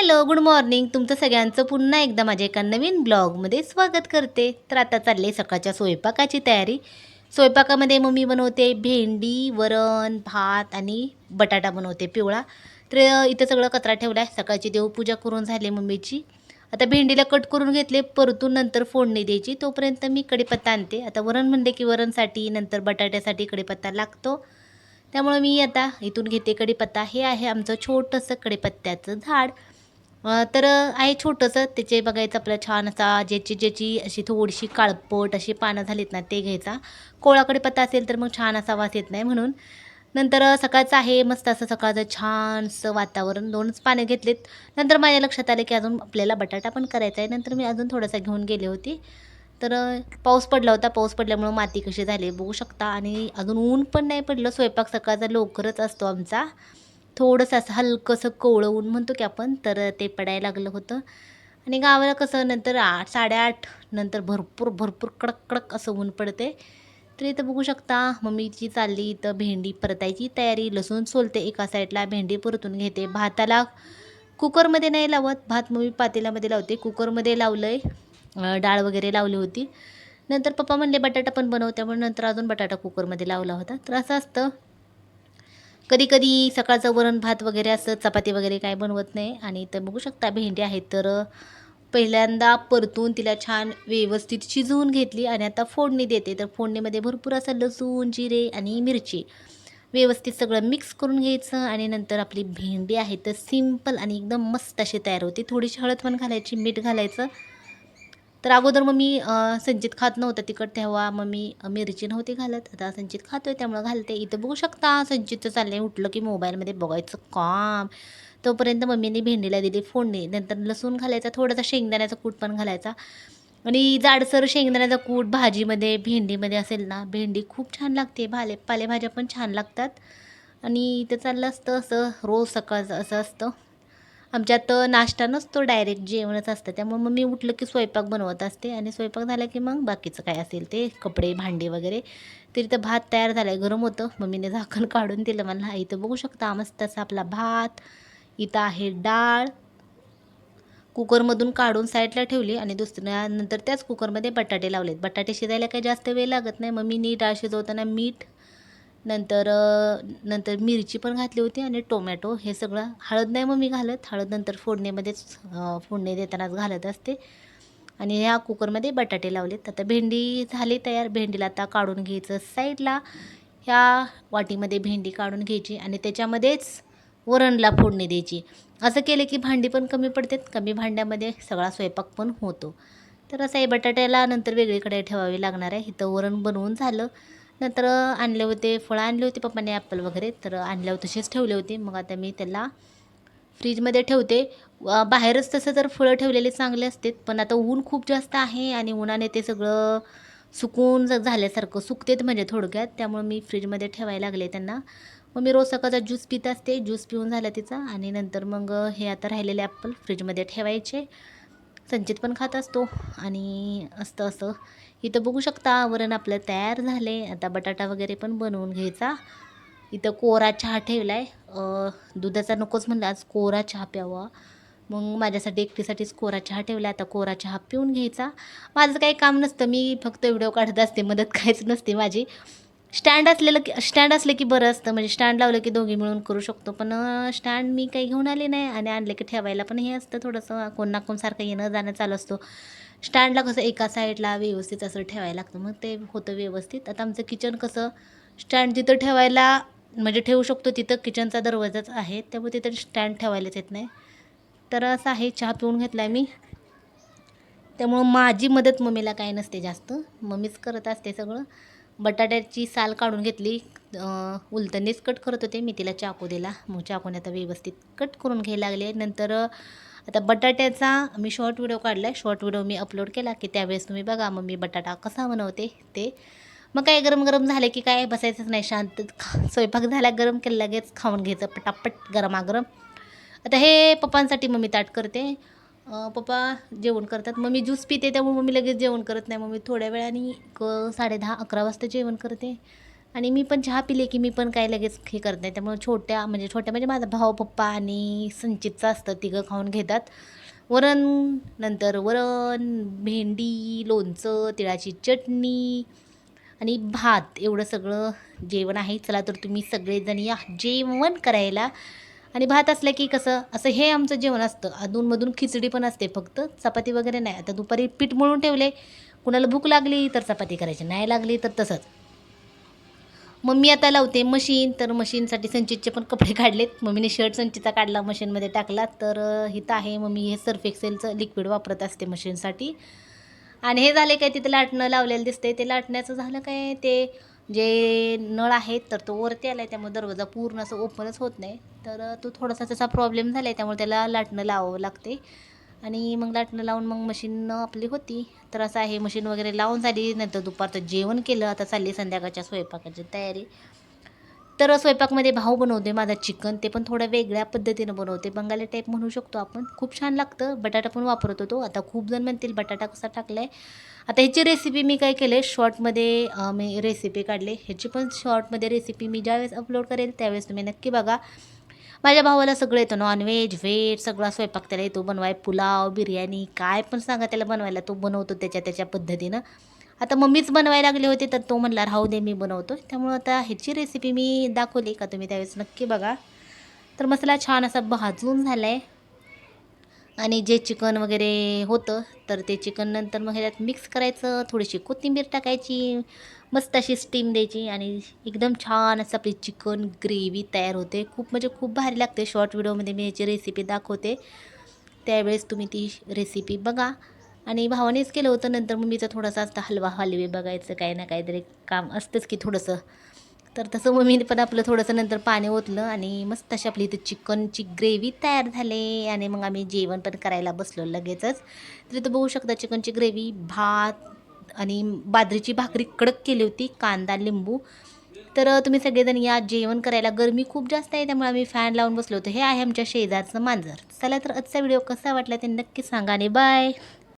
Hello good morning. तुमचं सगळ्यांचं पुन्हा एकदा माझ्या एका नवीन ब्लॉगमध्ये स्वागत करते. तर आता चालले सकाळच्या स्वयंपाकाची तयारी. स्वयंपाकामध्ये मम्मी बनवते भेंडी वरण भात आणि बटाटा बनवते पिवळा. तर इथं सगळं कचरा ठेवला आहे सकाळची देवपूजा करून झाली मम्मीची. आता भेंडीला कट करून घेतले परतून नंतर फोडणी द्यायची. तोपर्यंत मी कढीपत्ता आणते. आता वरण म्हणले की वरणसाठी नंतर बटाट्यासाठी कढीपत्ता लागतो. त्यामुळे मी आता इथून घेते कढीपत्ता. हे आहे आमचं छोटंसं कढीपत्त्याचं झाड. तर आहे छोटंसं. त्याचे बघायचं आपलं छान असा ज्याची ज्याची अशी थोडीशी काळपट अशी पानं झालीत ना ते घ्यायचा. कोळाकडे पत्ता असेल तर मग छान असा वास येत नाही म्हणून. नंतर सकाळचं आहे मस्त असं सकाळचं छानसं वातावरण. दोनच पाने घेतलेत. नंतर माझ्या लक्षात आलं की अजून आपल्याला बटाटा पण करायचा आहे. नंतर मी अजून थोडासा घेऊन गेले होते. तर पाऊस पडला होता. पाऊस पडल्यामुळं माती कशी झाली बघू शकता. आणि अजून ऊन पण नाही पडलं. स्वयंपाक सकाळचा लवकरच असतो आमचा. थोडंसं असं हलकंसं कोवळं ऊन म्हणतो की आपण तर ते पडायला लागलं होतं. आणि गावाला कसं नंतर आठ साडेआठ नंतर भरपूर भरपूर कडक कडक असं ऊन पडते. तर इथं बघू शकता मम्मीची चालली इथं भेंडी परतायची तयारी. लसूण सोलते एका साईडला भेंडी परतून घेते. भाताला कुकरमध्ये नाही लावत भात मम्मी पातेल्यामध्ये लावते. कुकरमध्ये लावलं आहे डाळ वगैरे लावली होती. नंतर पप्पा म्हणले बटाटा पण बनव. त्यामुळे नंतर अजून बटाटा कुकरमध्ये लावला होता. तर असं असतं. कधी कधी सकाळचं वरण भात वगैरे असं चपाती वगैरे काय बनवत नाही. आणि तर बघू शकता भेंडी आहेत तर पहिल्यांदा परतून तिला छान व्यवस्थित शिजवून घेतली आणि आता फोडणी देते. तर फोडणीमध्ये भरपूर असं लसूण जिरे आणि मिरची व्यवस्थित सगळं मिक्स करून घ्यायचं आणि नंतर आपली भेंडी आहे तर सिंपल आणि एकदम मस्त अशी तयार होते. थोडीशी हळद पण घालायची मीठ घालायचं तर अगोदर मग मी संचित खात नव्हतं तिखट तेव्हा मग मी मिरची नव्हती घालत. आता संचित खातोय त्यामुळं घालते. इथं बघू शकता संचितचं चाललंय. उठलं की मोबाईलमध्ये बघायचं काम. तोपर्यंत मम्मीने भेंडीला दिली फोडणी. नंतर लसूण घालायचा थोडासा शेंगदाण्याचा कूट पण घालायचा. आणि जाडसर शेंगदाण्याचा कूट भाजीमध्ये भेंडीमध्ये असेल ना भेंडी खूप छान लागते. भाले पालेभाज्या पण छान लागतात. आणि इथं चाललं असतं असं रोज सकाळचं असं असतं. आमच्यात नाश्ता नसतो डायरेक्ट जेवणच असतं. त्यामुळे मग मी उठलं की स्वयंपाक बनवत असते आणि स्वयंपाक झाला की मग बाकीचं काय असेल ते कपडे भांडी वगैरे. तरी तर भात तयार झाला आहे गरम होतं. मम्मीने झाकण काढून दिलं. मला इथं बघू शकता मस्त असा आपला भात. इथं आहे डाळ. कुकरमधून काढून साईडला ठेवली आणि दुसऱ्या नंतर त्याच कुकरमध्ये बटाटे लावलेत. बटाटे शिजायला काही जास्त वेळ लागत नाही. मग मी डाळ शिजवताना मीठ नंतर नंतर मिरची पण घातली होती आणि टोमॅटो हे सगळं हळद नाही मग मी घालत. हळद नंतर फोडणीमध्येच फोडणी देतानाच घालत असते. आणि ह्या कुकरमध्ये बटाटे लावलेत. आता भेंडी झाली तयार. भेंडीला आता काढून घ्यायचं साईडला. ह्या वाटीमध्ये भेंडी काढून घ्यायची आणि त्याच्यामध्येच वरणला फोडणी द्यायची. असं केलं की भांडी पण कमी पडतात. कमी भांड्यामध्ये सगळा स्वयंपाक पण होतो. तर असं आहे बटाट्याला नंतर वेगळीकडे ठेवावी लागणार आहे. इथं वरण बनवून झालं. नंतर आणले होते फळं आणले होते पप्पाने ॲपल वगैरे तर आणल्यावर तसेच ठेवले होते. मग आता मी त्याला फ्रीजमध्ये ठेवते. बाहेरच तसं तर फळं ठेवलेले चांगले असतात पण आता ऊन खूप जास्त आहे आणि उन्हाने ते सगळं सुकून झाल्यासारखं सुकतेत म्हणजे थोडक्यात. त्यामुळे मी फ्रीजमध्ये ठेवायला लागले त्यांना. मग मी रोज सकाळचा ज्यूस पित असते. ज्यूस पिऊन झाला तिचा आणि नंतर मग हे आता राहिलेले ॲपल फ्रीजमध्ये ठेवायचे. संचित पण खात असतो. आणि असतं असं. इथं बघू शकता वरण आपलं तयार झाले आता बटाटा वगैरे पण बनवून घ्यायचा. इथं कोरा चहा ठेवला आहे दुधाचा नकोच म्हणलं आज कोरा चहा प्यावा. मग माझ्यासाठी एकटीसाठीच कोरा चहा ठेवला. आता कोरा चहा पिऊन घ्यायचा. माझं काही काम नसतं. मी फक्त व्हिडिओ काढत असते. मदत काहीच नसते माझी. स्टँड असलेलं की स्टँड असलं की बरं असतं. म्हणजे स्टँड लावलं की दोघी मिळून करू शकतो. पण स्टँड मी काही घेऊन आले नाही आणि आणले की ठेवायला पण हे असतं थोडंसं. कोण ना कोणसारखं येणं जाणं चालू असतो. स्टँडला कसं एका साईडला व्यवस्थित असं ठेवायला लागतं. मग ते होतं व्यवस्थित. आता आमचं किचन कसं स्टँड जिथं ठेवायला म्हणजे ठेवू शकतो तिथं किचनचा दरवाजाच आहे. त्यामुळे तिथं स्टँड ठेवायलाच येत नाही. तर असं आहे. चहा पिऊन घेतला आहे मी. त्यामुळं माझी मदत मम्मीला काय नसते जास्त. मम्मीच करत असते सगळं. बटाट्याची साल काढून घेतली. अं, उलटणीच कट करत होते. मी तिला चाकू दिला. मग चाकूने आता व्यवस्थित कट करून घ्यायला लागले. नंतर आता बटाट्याचा मी शॉर्ट व्हिडिओ काढला आहे शॉर्ट व्हिडिओ मी अपलोड केला की त्यावेळेस तुम्ही बघा मग मी बटाटा कसा बनवते ते. मग काय गरम गरम झाले की काय बसायचंच नाही. शांत स्वयंपाक झाला गरम केलं लगेच खाऊन घ्यायचं पटापट गरमागरम. आता हे पप्पांसाठी मग मी ताट करते. पप्पा जेवण करतात. मग मी ज्यूस पिते त्यामुळे मम्मी लगेच जेवण करत नाही. मग मी थोड्या वेळाने एक साडे दहा अकरा वाजता जेवण करते. आणि मी पण चहा पिले की मी पण काय लगेच हे करत नाही. त्यामुळे छोट्या म्हणजे छोट्या म्हणजे माझा भाऊ पप्पा आणि संचितचं असतं. तिघं खाऊन घेतात. वरण नंतर वरण भेंडी लोणचं तिळाची चटणी आणि भात. एवढं सगळं जेवण आहे. चला तर तुम्ही सगळेजण या. जेवण करायला आणि भात असलं की कसं असं हे आमचं जेवण असतं. अधूनमधून खिचडी पण असते फक्त चपाती वगैरे नाही. आता दुपारी पीठ मळून ठेवले कुणाला भूक लागली तर चपाती करायची नाही लागली तर तसंच. मग मी आता लावते मशीन तर मशीनसाठी संचितचे पण कपडे काढलेत. मम्मीने शर्ट संचितचा काढला मशीनमध्ये टाकला तर हिथं इथं आहे मम्मी हे सर्फ एक्सेलचं लिक्विड वापरत असते मशीनसाठी. आणि हे झाले काय तिथं लाटणं लावलेलं दिसतंय. ते लाटण्याचं झालं काय ते जे नळ आहेत तर तो वरती आला आहे त्यामुळे दरवाजा पूर्ण असं ओपनच होत नाही. तर तो थोडासा त्याचा प्रॉब्लेम झाला आहे त्यामुळे त्याला लाटणं लावावं लागते आणि मग लाटणं लावून मग मशीन आपली होती. तर असं आहे मशीन वगैरे लावून झाली नंतर दुपारचं जेवण केलं आता चालली संध्याकाळच्या स्वयंपाकाची तयारी. तर स्वयंपाकमध्ये भाऊ बनवते माझा चिकन ते पण थोड्या वेगळ्या पद्धतीनं बनवते बंगाली टाईप म्हणू शकतो आपण. खूप छान लागतं. बटाटा पण वापरत होतो. आता खूप जण म्हणतील बटाटा कसा टाकला आहे आता ह्याची रेसिपी मी काय केले शॉर्टमध्ये मी रेसिपी काढले. ह्याची पण शॉर्टमध्ये रेसिपी मी ज्यावेळेस अपलोड करेल त्यावेळेस तुम्ही नक्की बघा. माझ्या भावाला सगळं येतं. नॉनव्हेज व्हेज सगळा स्वयंपाक त्याला येतो. बनवाय पुलाव बिर्याणी काय पण सांगा त्याला बनवायला. तो बनवतो त्याच्या त्याच्या पद्धतीनं. आता मम्मीच बनवायला लागले होते तर तो म्हणला राहू दे मी बनवतो. त्यामुळं आता ह्याची रेसिपी मी दाखवली का तुम्ही त्यावेळेस? नक्की बघा. तर मसाला छान असा भाजून झाला आहे आणि जे चिकन वगैरे होतं तर ते चिकन नंतर मग ह्याच्यात मिक्स करायचं थोडीशी कोथिंबीर टाकायची मस्त अशी स्टीम द्यायची आणि एकदम छान असं आपली चिकन ग्रेव्ही तयार होते. खूप म्हणजे खूप भारी लागते. शॉर्ट व्हिडिओमध्ये मी ह्याची रेसिपी दाखवते. त्यावेळेस तुम्ही ती रेसिपी बघा. आणि भावानेच केलं होतं. नंतर मम्मीचं थोडासा असं हलवा हलवे बघायचं काही ना काहीतरी काम असतंच की थोडंसं. तर तसं मम्मीने पण आपलं थोडंसं नंतर पाणी ओतलं आणि मस्त अशी आपली इथं चिकनची ग्रेव्ही तयार झाली. आणि मग आम्ही जेवण पण करायला बसलो लगेचच. तर इथं बघू शकता चिकनची ग्रेव्ही भात आणि बाजरीची भाकरी कडक केली होती कांदा लिंबू. तर तुम्ही सगळेजण या जेवण करायला गरमी खूप जास्त आहे त्यामुळे आम्ही फॅन लावून बसलो होतो. हे आहे आमच्या शेजारचं मांजर. चला तर आजचा व्हिडिओ कसा वाटला ते नक्की सांगा आणि बाय